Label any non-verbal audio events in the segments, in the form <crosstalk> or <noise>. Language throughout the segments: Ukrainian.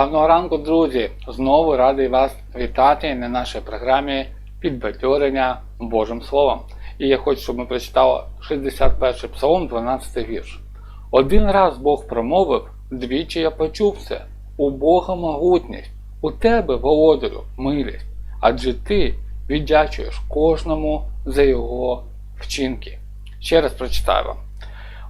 Гарного ранку, друзі! Знову радий вас вітати на нашій програмі підбадьорення Божим Словом. І я хочу, щоб ми прочитали 61 псалом, 12 вірш. Один раз Бог промовив, двічі я почув це. У Бога могутність, у тебе, володарю, милість, адже ти віддячуєш кожному за його вчинки. Ще раз прочитаю вам.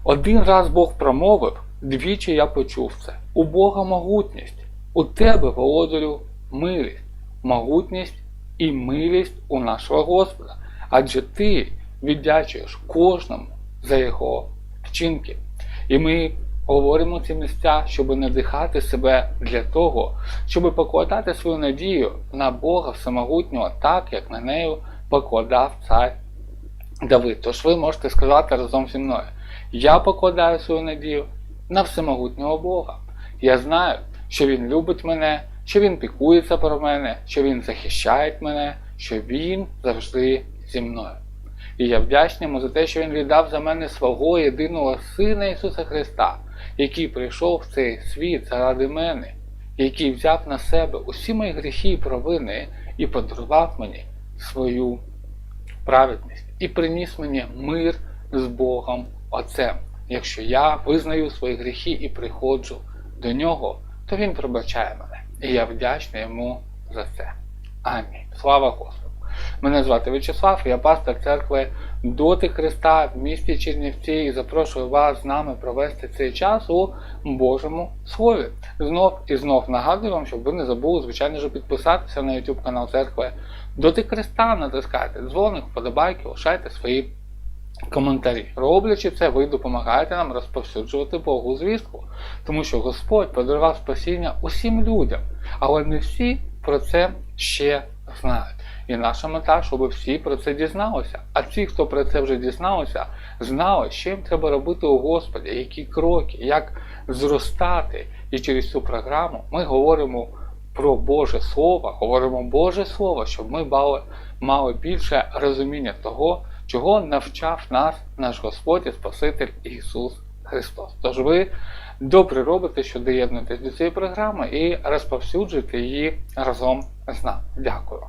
Один раз Бог промовив, двічі я почув це. У Бога могутність, у тебе, володарю, милість, могутність і милість у нашого Господа. Адже ти віддячуєш кожному за його вчинки. І ми говоримо ці місця, щоб надихати себе для того, щоб покладати свою надію на Бога Всемогутнього, так як на неї покладав цар Давид. Тож ви можете сказати разом зі мною: я покладаю свою надію на всемогутнього Бога. Я знаю, що Він любить мене, що Він пікується про мене, що Він захищає мене, що Він завжди зі мною. І я вдячний йому за те, що Він віддав за мене свого єдиного Сина Ісуса Христа, який прийшов в цей світ заради мене, який взяв на себе усі мої гріхи і провини і подарував мені свою праведність і приніс мені мир з Богом Отцем. Якщо я визнаю свої гріхи і приходжу до нього, то Він пробачає мене. І я вдячний йому за це. Амінь. Слава Господу! Мене звати В'ячеслав, я пастор церкви Доти Христа в місті Чернівці і запрошую вас з нами провести цей час у Божому Слові. Знов і знов нагадую вам, щоб ви не забули, звичайно ж, підписатися на YouTube канал церкви Доти Христа, натискайте дзвоник, вподобайки, лишайте свої коментарі. Роблячи це, ви допомагаєте нам розповсюджувати Богу звістку, тому що Господь подарував спасіння усім людям, але не всі про це ще знають. І наша мета, щоб всі про це дізналися. А ті, хто про це вже дізналися, знали, що їм треба робити у Господі, які кроки, як зростати. І через цю програму ми говоримо про Боже Слово, говоримо Боже Слово, щоб ми мали, більше розуміння того, чого навчав нас наш Господь і Спаситель Ісус Христос. Тож ви добре робите, що доєднуєтесь до цієї програми і розповсюджуєте її разом з нами. Дякую.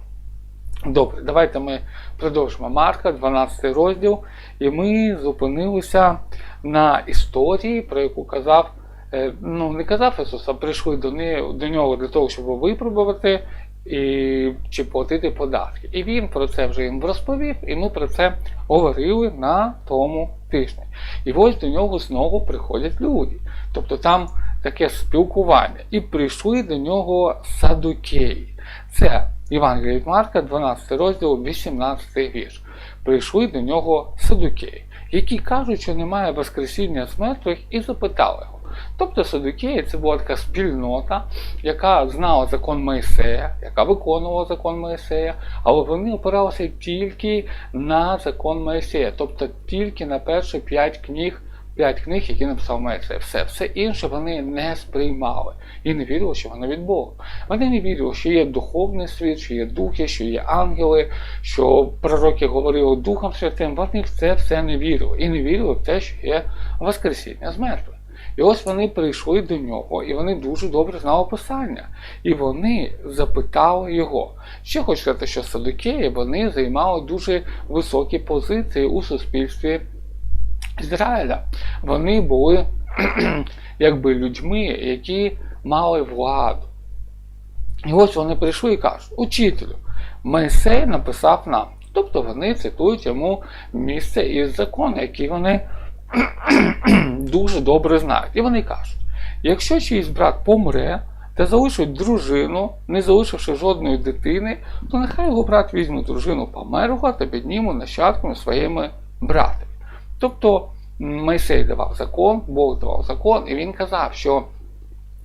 Добре, давайте ми продовжимо Марка, 12 розділ, і ми зупинилися на історії, про яку казав, е, ну не казав Ісус, а прийшли до, не, до нього для того, щоб випробувати і, чи платити податки. І він про це вже їм розповів, і ми про це говорили на тому тижні. І ось до нього знову приходять люди. Тобто там таке спілкування. І прийшли до нього садукеї. Це Євангелія від Марка, 12 розділ, 18 вірш. Прийшли до нього садукеї, які кажуть, що немає Воскресіння з мертвих, і запитали його. Тобто Садукеї це була така спільнота, яка знала закон Моїсея, яка виконувала закон Моїсея, але вони опиралися тільки на закон Моїсея, тобто тільки на перші п'ять книг, п'ять книг, які написав Моїсей. Все, все інше вони не сприймали і не вірили, що воно від Бога. Вони не вірили, що є духовний світ, що є духи, що є ангели, що пророки говорили Духом Святим. Вони в це все не вірили. І не вірили в те, що є Воскресіння з мертвих. І ось вони прийшли до нього, і вони дуже добре знали Писання. І вони запитали його. Ще хочу сказати, що садокеї вони займали дуже високі позиції у суспільстві Ізраїля. Вони були <clears throat> якби людьми, які мали владу. І ось вони прийшли і кажуть, учителю, Моїсей написав нам. Тобто вони цитують йому місце із закону, який вони <clears throat> дуже добре знають. І вони кажуть: якщо чийсь брат помре та залишить дружину, не залишивши жодної дитини, то нехай його брат візьме дружину померлого та підніме нащадками своїми братами. Тобто Мойсей давав закон, Бог давав закон, і він казав, що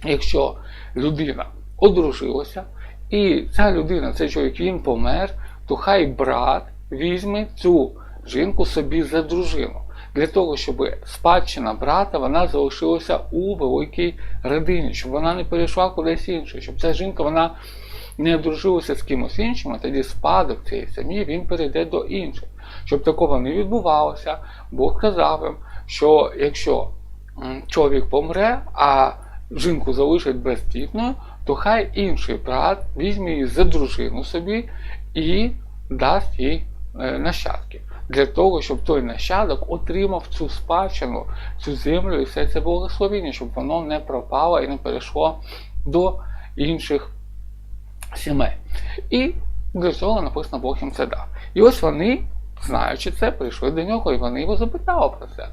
якщо людина одружилася, і ця людина, цей чоловік, він помер, то хай брат візьме цю жінку собі за дружину для того, щоб спадщина брата вона залишилася у великій родині, щоб вона не перейшла кудись інше, щоб ця жінка вона не одружилася з кимось іншим, а тоді спадок цієї сім'ї він перейде до інших. Щоб такого не відбувалося, Бог казав їм, що якщо чоловік помре, а жінку залишать бездітною, то хай інший брат візьме її за дружину собі і дасть їй е, нащадків. Для того, щоб той нащадок отримав цю спадщину, цю землю і все це благословіння, щоб воно не пропало і не перейшло до інших сімей. І для цього написано Бог їм це дав. І ось вони, знаючи це, прийшли до нього, і вони його запитали про це.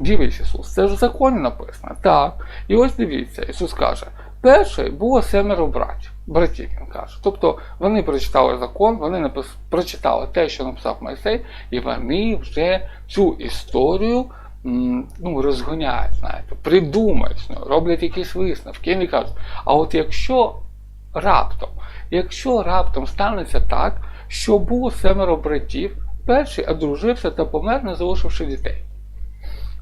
Дивись, Ісус, це ж в законі написано. Так. І ось дивіться, Ісус каже: перший було семеро братів. Братів він каже. Тобто вони прочитали закон, вони напис... прочитали те, що написав Мойсей, і вони вже цю історію ну, розгоняють, знаєте, придумають, ну, роблять якісь висновки. І кажуть, а от якщо раптом, якщо раптом станеться так, що було семеро братів, перший одружився та помер, не залишивши дітей.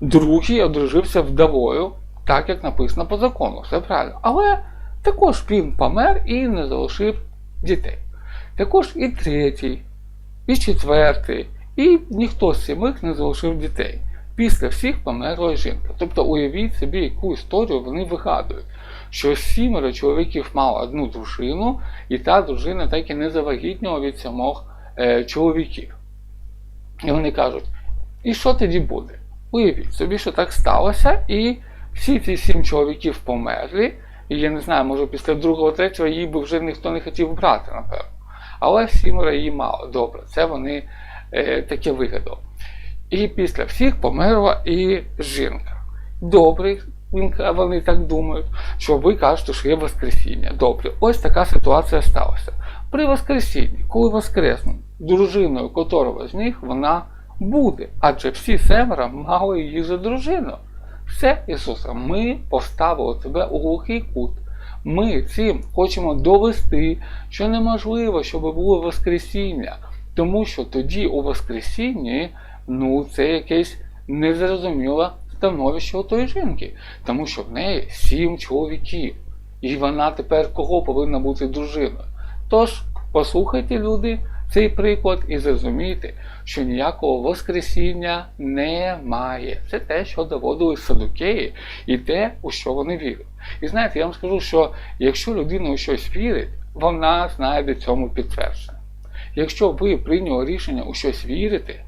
Другий одружився вдовою, так як написано по закону, все правильно. Але також він помер і не залишив дітей. Також і третій, і четвертий, і ніхто з сімих не залишив дітей. Після всіх померла жінка. Тобто уявіть собі, яку історію вони вигадують, що сімеро чоловіків мало одну дружину, і та дружина так і не завагітніла від сімох е, чоловіків. І вони кажуть, і що тоді буде? Уявіть собі, що так сталося, і всі ці сім чоловіків померли, і я не знаю, може після другого, третього її би вже ніхто не хотів брати, напевно. Але сімеро її мало. Добре, це вони е, таке вигадали. І після всіх померла і жінка. Добре, вони так думають, що ви кажете, що є Воскресіння. Добре, ось така ситуація сталася. При Воскресінні, коли воскресне, дружиною котрого з них вона буде, адже всі семеро мали її за дружину. Все, Ісусе, ми поставили тебе у глухий кут. Ми цим хочемо довести, що неможливо, щоб було Воскресіння, тому що тоді у Воскресінні ну, це якесь незрозуміле становище у тої жінки, тому що в неї сім чоловіків, і вона тепер кого повинна бути дружиною. Тож, послухайте, люди, цей приклад і зрозумійте, що ніякого Воскресіння немає. Це те, що доводили садукеї, і те, у що вони вірять. І знаєте, я вам скажу, що якщо людина у щось вірить, вона знайде цьому підтвердження. Якщо ви прийняли рішення у щось вірити,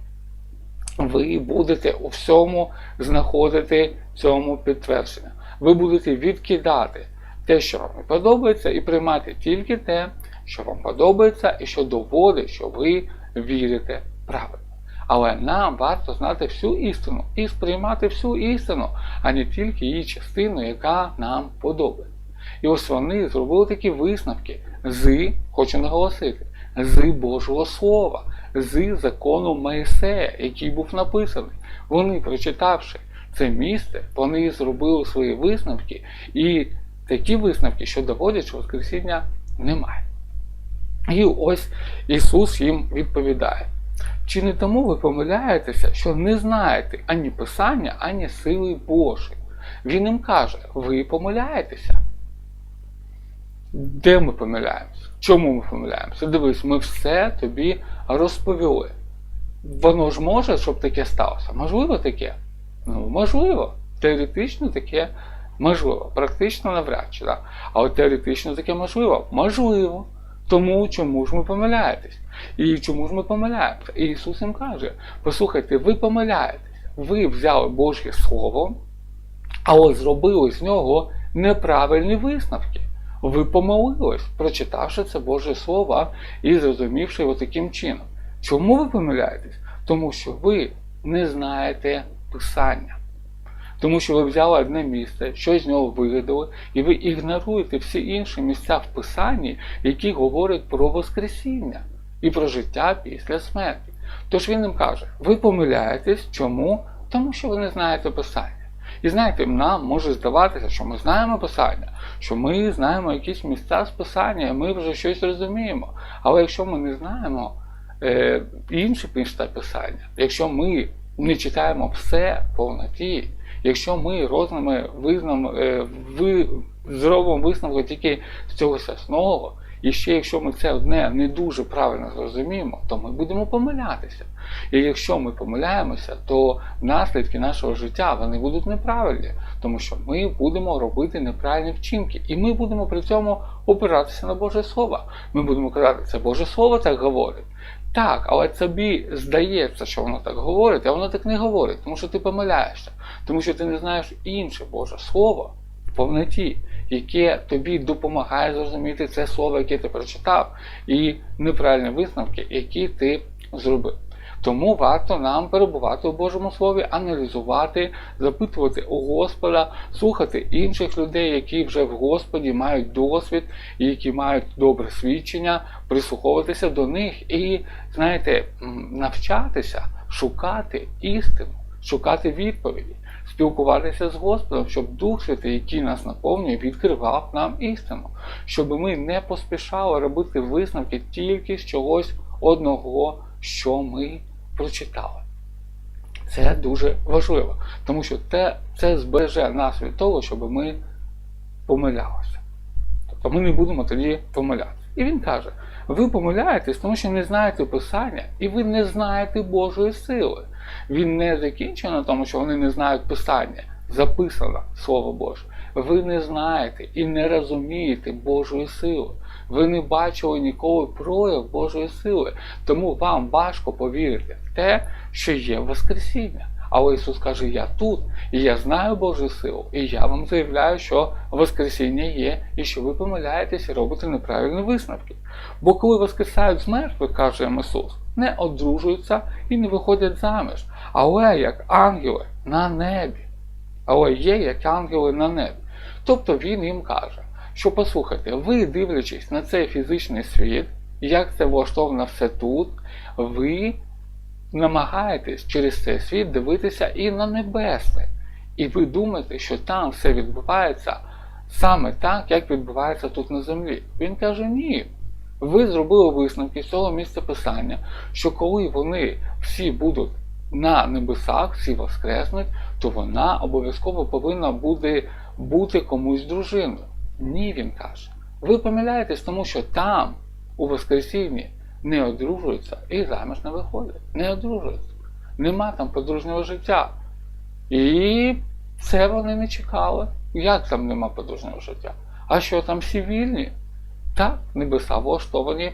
ви будете у всьому знаходити цьому підтвердження. Ви будете відкидати те, що вам подобається, і приймати тільки те, що вам подобається, і що доводить, що ви вірите правильно. Але нам варто знати всю істину і сприймати всю істину, а не тільки її частину, яка нам подобається. І ось вони зробили такі висновки з, хочу наголосити, з Божого Слова, з закону Моїсея, який був написаний. Вони, прочитавши це місце, вони зробили свої висновки, і такі висновки, що доводять, що Воскресіння немає. І ось Ісус їм відповідає. Чи не тому ви помиляєтеся, що не знаєте ані Писання, ані сили Божої? Він їм каже, ви помиляєтеся. Де ми помиляємося? Чому ми помиляємося? Дивись, ми все тобі розповіли. Воно ж може, щоб таке сталося? Можливо таке? Ну, можливо. Теоретично таке можливо. Практично навряд чи. Да? Але теоретично таке можливо? Можливо. Тому чому ж ми помиляєтесь? І чому ж ми помиляємося? І Ісус їм каже: послухайте, ви помиляєтесь, ви взяли Божє Слово, але зробили з нього неправильні висновки. Ви помилились, прочитавши це Боже Слово і зрозумівши його таким чином. Чому ви помиляєтесь? Тому що ви не знаєте Писання. Тому що ви взяли одне місце, щось з нього вигадали, і ви ігноруєте всі інші місця в Писанні, які говорять про Воскресіння і про життя після смерті. Тож він їм каже: ви помиляєтесь, чому? Тому що ви не знаєте Писання. І знаєте, нам може здаватися, що ми знаємо Писання, що ми знаємо якісь місця з Писання, і ми вже щось розуміємо. Але якщо ми не знаємо е, інші місця Писання, якщо ми не читаємо все в повноті, якщо ми розними визнам, е, ви, зробимо висновки тільки з цього сосного І ще якщо ми це одне не дуже правильно зрозуміємо, то ми будемо помилятися. І якщо ми помиляємося, то наслідки нашого життя вони будуть неправильні, тому що ми будемо робити неправильні вчинки, і ми будемо при цьому опиратися на Боже Слово. Ми будемо казати, це Боже Слово так говорить. Так, але тобі здається, що воно так говорить, а воно так не говорить, тому що ти помиляєшся, тому що ти не знаєш інше Боже Слово в повноті, яке тобі допомагає зрозуміти це слово, яке ти прочитав, і неправильні висновки, які ти зробив. Тому варто нам перебувати у Божому Слові, аналізувати, запитувати у Господа, слухати інших людей, які вже в Господі мають досвід які мають добре свідчення, прислуховуватися до них і, знаєте, навчатися шукати істину, шукати відповіді, спілкуватися з Господом, щоб Дух Святий, який нас наповнює, відкривав нам істину, щоб ми не поспішали робити висновки тільки з чогось одного, що ми прочитали. Це дуже важливо, тому що те, це збереже нас від того, щоб ми помилялися. Тобто ми не будемо тоді помилятися. І він каже: ви помиляєтесь, тому що не знаєте Писання, і ви не знаєте Божої сили. Він не закінчує на тому, що вони не знають Писання. Записано Слово Боже. Ви не знаєте і не розумієте Божої сили. Ви не бачили ніколи прояв Божої сили. Тому вам важко повірити в те, що є Воскресіння. Але Ісус каже, я тут, і я знаю Божу силу, і я вам заявляю, що Воскресіння є, і що ви помиляєтесь і робите неправильні висновки. Бо коли воскресають з мертвих, каже Ісус, не одружуються і не виходять заміж, але як ангели на небі. Але є як ангели на небі. Тобто він їм каже, що послухайте, ви дивлячись на цей фізичний світ, як це влаштовано все тут, ви намагаєтесь через цей світ дивитися і на небесне. І ви думаєте, що там все відбувається саме так, як відбувається тут на землі. Він каже, ні. Ви зробили висновки з цього місця писання, що коли вони всі будуть на небесах, всі воскреснуть, то вона обов'язково повинна буде бути комусь дружиною. Ні, він каже. Ви помиляєтесь, тому що там, у Воскресінні, не одружуються і заміж не виходять. Не одружуються. Нема там подружнього життя. І це вони не чекали. Як там нема подружнього життя? А що там всі вільні? Так, небеса влаштовані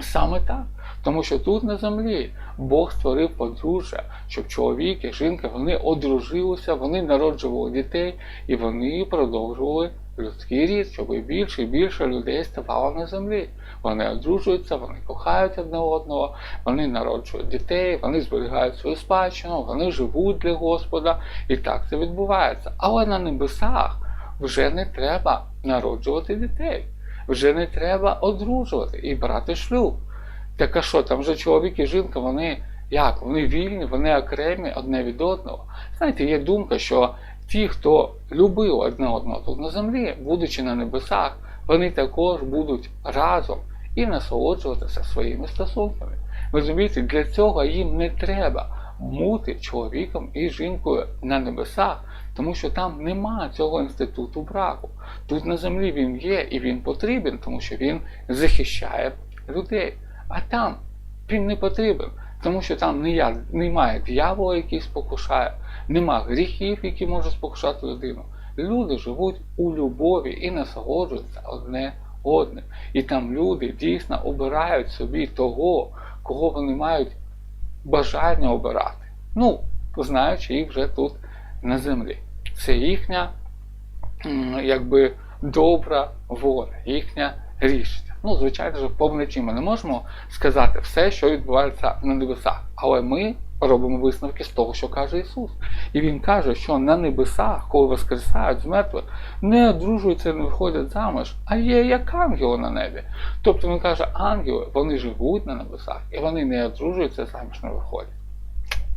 саме так. Тому що тут на землі Бог створив подружжя, щоб чоловік і жінка вони одружилися, вони народжували дітей і вони продовжували людський рід, щоб більше і більше людей ставало на землі. Вони одружуються, вони кохають одне одного, вони народжують дітей, вони зберігають свою спадщину, вони живуть для Господа, і так це відбувається. Але на небесах вже не треба народжувати дітей, вже не треба одружувати і брати шлюб. Так а що, там вже чоловік і жінка, вони як? Вони вільні, вони окремі одне від одного. Знаєте, є думка, що ті, хто любив одне одного тут на землі, будучи на небесах, вони також будуть разом і насолоджуватися своїми стосунками. Ви розумієте, для цього їм не треба бути чоловіком і жінкою на небесах, тому що там нема цього інституту браку. Тут на землі він є і він потрібен, тому що він захищає людей. А там він не потрібен, тому що там немає дьявола, який спокушає, нема гріхів, які можуть спокушати людину. Люди живуть у любові і насолоджуються одне одним. І там люди дійсно обирають собі того, кого вони мають бажання обирати. Ну, знаючи їх вже тут на землі. Це їхня якби добра воля, їхня рішення. Ну, звичайно ж, повночі ми не можемо сказати все, що відбувається на небесах. Але ми робимо висновки з того, що каже Ісус. І Він каже, що на небесах, коли воскресають з мертвих, не одружуються, не виходять заміж, а є як ангели на небі. Тобто він каже, ангели, вони живуть на небесах, і вони не одружуються, заміж не виходять.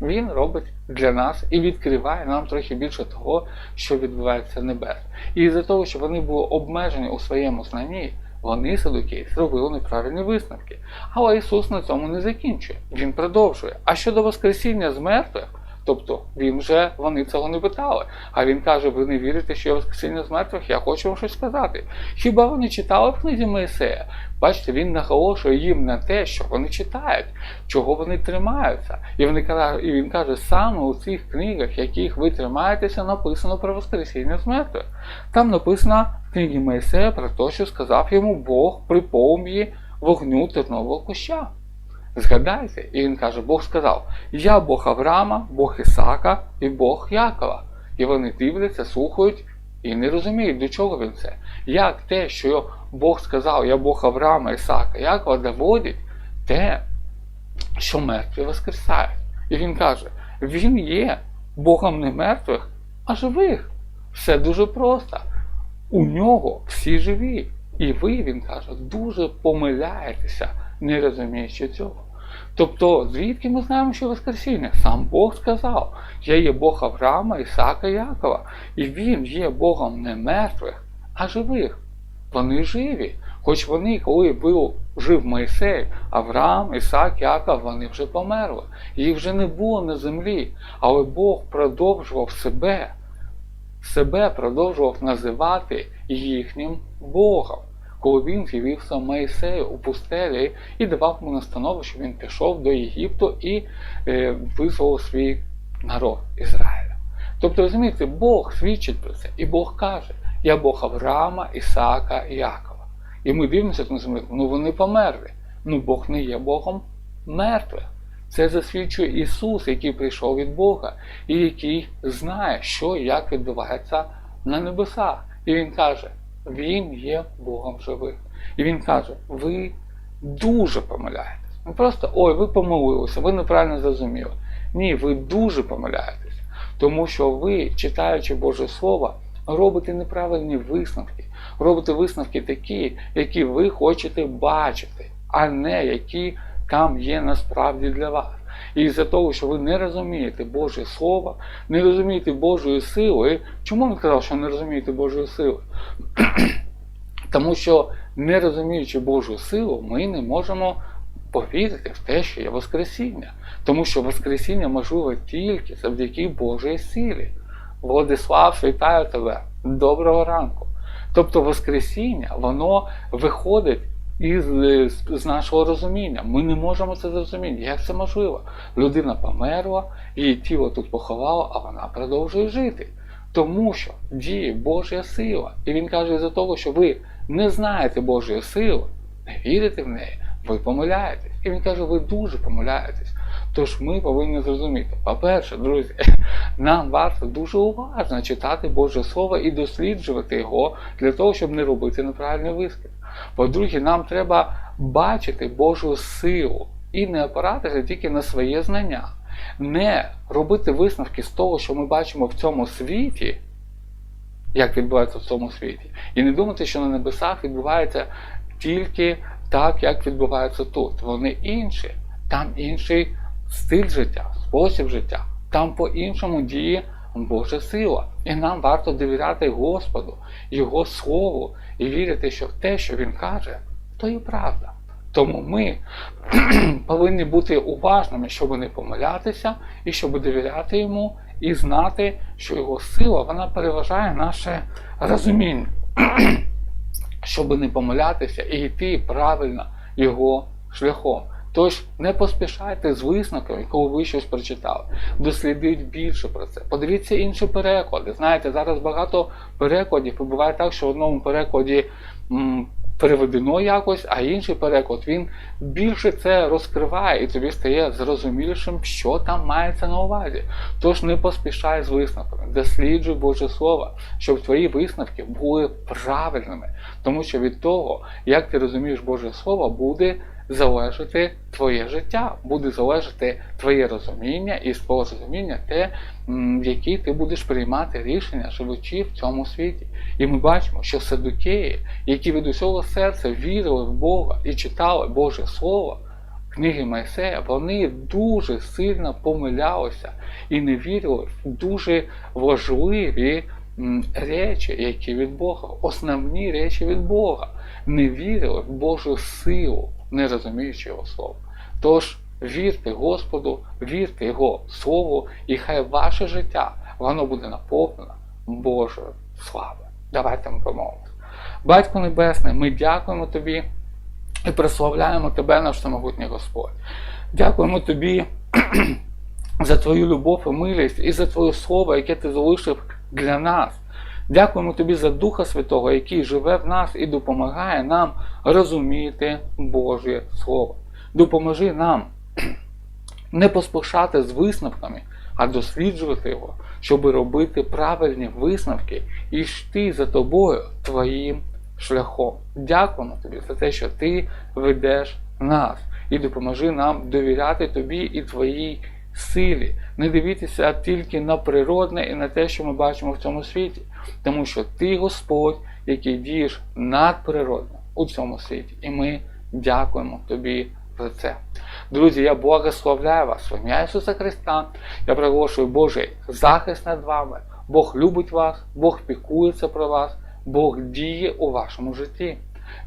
Він робить для нас і відкриває нам трохи більше того, що відбувається небес. І за того, що вони були обмежені у своєму знанні, вони садуки зробили неправильні висновки. Але Ісус на цьому не закінчує. Він продовжує. А щодо Воскресіння з мертвих, Тобто він вже вони цього не питали. А він каже: ви не вірите, що я воскресіння з мертвих? Я хочу вам щось сказати. Хіба вони читали в книзі Моїсея? Бачите, він наголошує їм на те, що вони читають, чого вони тримаються. І, вони, і він каже, саме у цих книгах, яких ви тримаєтеся, написано про Воскресіння з мертвих. Там написано в книгі Моїсея про те, що сказав йому Бог при полум'ї вогню тернового куща. Згадайте, і він каже: Бог сказав: Я Бог Авраама, Бог Ісака і Бог Якова. І вони дивляться, слухають і не розуміють, до чого він це. Як те, що Бог сказав, я Бог Авраама, Ісака, Якова, доводить те, що мертві воскресають. І він каже: Він є Богом не мертвих, а живих. Все дуже просто. У нього всі живі. І ви, він каже, дуже помиляєтеся, не розуміючи цього. Тобто, звідки ми знаємо, що Воскресіння? Сам Бог сказав, я є Бог Авраама, Ісака, Якова. І він є Богом не мертвих, а живих. Вони живі. Хоч вони, коли був жив Мойсей, Авраам, Ісак, Яков, вони вже померли. Їх вже не було на землі. Але Бог продовжував себе, себе продовжував називати їхнім Богом. Коли він з'явився Моїсею у пустелі і давав йому настанову, що він пішов до Єгипту і е, визволив свій народ Ізраїля. Тобто, розумієте, Бог свідчить про це, і Бог каже: Я Бог Авраама, Ісака і Якова. І ми дивимося ну вони померли. Ну Бог не є Богом мертвих. Це засвідчує Ісус, який прийшов від Бога, і який знає, що і як відбувається на небесах. І Він каже, Він є Богом живих. І Він каже, ви дуже помиляєтесь. Не просто ой, ви помилилися, ви неправильно зрозуміли. Ні, ви дуже помиляєтесь. Тому що ви, читаючи Боже Слово, робите неправильні висновки. Робите висновки такі, які ви хочете бачити, а не які там є насправді для вас. І з-за того, що ви не розумієте Боже Слово, не розумієте Божої сили. Чому він сказав, що не розумієте Божої сили? <clears throat> Тому що, не розуміючи Божу силу, ми не можемо повірити в те, що є Воскресіння. Тому що Воскресіння можливе тільки завдяки Божій силі. Владислав, вітаю тебе! Доброго ранку! Тобто Воскресіння, воно виходить із з нашого розуміння. Ми не можемо це зрозуміти. Як це можливо? Людина померла, її тіло тут поховало, а вона продовжує жити. Тому що діє Божа сила. І він каже, за того, що ви не знаєте Божої сили, не вірите в неї, ви помиляєтесь. І він каже, ви дуже помиляєтесь. Тож ми повинні зрозуміти, по-перше, друзі, <laughs> нам варто дуже уважно читати Боже Слово і досліджувати його для того, щоб не робити неправильний висновок. По-друге, нам треба бачити Божу силу і не опиратися тільки на своє знання, не робити висновки з того, що ми бачимо в цьому світі, як відбувається в цьому світі, і не думати, що на небесах відбувається тільки так, як відбувається тут. Вони інші, там інший стиль життя, спосіб життя, там по-іншому діє Божа сила. І нам варто довіряти Господу, Його Слову і вірити, що те, що Він каже, то і правда. Тому ми <clears throat> повинні бути уважними, щоб не помилятися, і щоб довіряти йому, і знати, що його сила вона переважає наше розуміння, <clears throat> щоб не помилятися і йти правильно його шляхом. Тож не поспішайте з висновками, коли ви щось прочитали. Дослідіть більше про це. Подивіться інші переклади. Знаєте, зараз багато перекладів буває так, що в одному перекладі м, переведено якось, а інший переклад він більше це розкриває і тобі стає зрозумілішим, що там мається на увазі. Тож не поспішай з висновками, досліджуй Боже Слово, щоб твої висновки були правильними. Тому що від того, як ти розумієш Боже Слово, буде залежати твоє життя, буде залежати твоє розуміння і з твого розуміння те, м, які ти будеш приймати рішення, живучи в цьому світі. І ми бачимо, що садукеї, які від усього серця вірили в Бога і читали Боже Слово, книги Майсея, вони дуже сильно помилялися і не вірили в дуже важливі речі, які від Бога, основні речі від Бога, не вірили в Божу силу, не розуміючи його слова. Тож вірте Господу, вірте Його Слову, і хай ваше життя воно буде наповнено Божою славою. Давайте ми помолимося. Батько Небесний, ми дякуємо Тобі і прославляємо Тебе, наш самогутній Господь. Дякуємо Тобі <clears throat> за Твою любов і милість і за Твоє Слово, яке Ти залишив для нас. Дякуємо Тобі за Духа Святого, який живе в нас і допомагає нам розуміти Божє Слово. Допоможи нам <clears throat> не поспішати з висновками, а досліджувати його, щоб робити правильні висновки і йти за тобою твоїм шляхом. Дякуємо тобі за те, що ти ведеш нас і допоможи нам довіряти тобі і твоїй силі, не дивитися тільки на природне і на те, що ми бачимо в цьому світі, тому що ти Господь, який дієш надприродно у цьому світі, і ми дякуємо тобі за це. Друзі, я благословляю вас в ім'я Ісуса Христа. Я приголошую Божий захист над вами. Бог любить вас, Бог пікується про вас, Бог діє у вашому житті.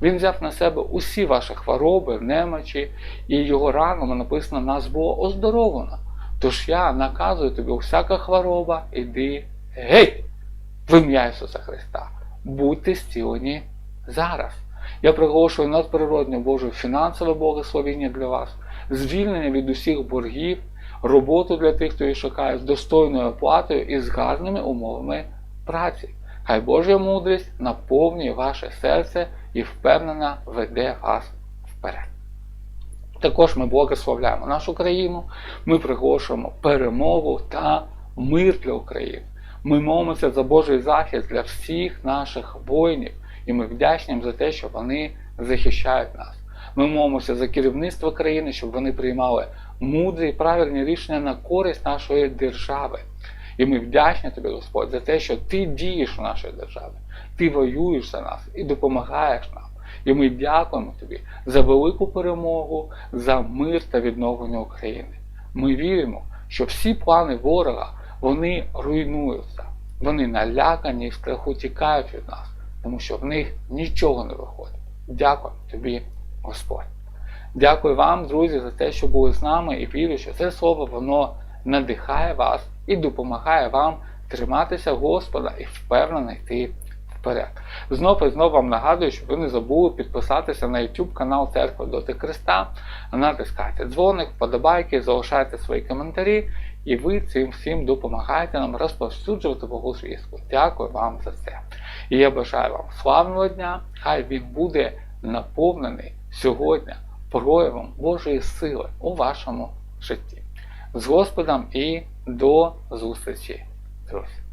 Він взяв на себе усі ваші хвороби, немочі, і його ранами написано, нас було оздоровлено. Тож я наказую тобі, всяка хвороба, іди геть в ім'я Ісуса Христа. Будьте зцілені зараз. Я приголошую надприродне Боже фінансове благословення для вас, звільнення від усіх боргів, роботу для тих, хто її шукає з достойною оплатою і з гарними умовами праці. Хай Божа мудрість наповнює ваше серце і впевнена веде вас вперед. Також ми благословляємо нашу країну, ми приголошуємо перемогу та мир для України. Ми молимося за Божий захист для всіх наших воїнів, і ми вдячні за те, що вони захищають нас. Ми молимося за керівництво країни, щоб вони приймали мудрі і правильні рішення на користь нашої держави. І ми вдячні тобі, Господь, за те, що ти дієш у нашій державі, ти воюєш за нас і допомагаєш нам. І ми дякуємо тобі за велику перемогу, за мир та відновлення України. Ми віримо, що всі плани ворога вони руйнуються, вони налякані і в страху тікають від нас, тому що в них нічого не виходить. Дякую тобі, Господь. Дякую вам, друзі, за те, що були з нами, і вірю, що це слово воно надихає вас і допомагає вам триматися Господа і впевнено йти вперед. Знов і знов вам нагадую, щоб ви не забули підписатися на YouTube канал Церкви Доти Христа, натискайте дзвоник, вподобайки, залишайте свої коментарі, і ви цим всім допомагаєте нам розповсюджувати Богу звістку. Дякую вам за це. І я бажаю вам славного дня, хай він буде наповнений сьогодні проявом Божої сили у вашому житті. З Господом і до зустрічі, друзі!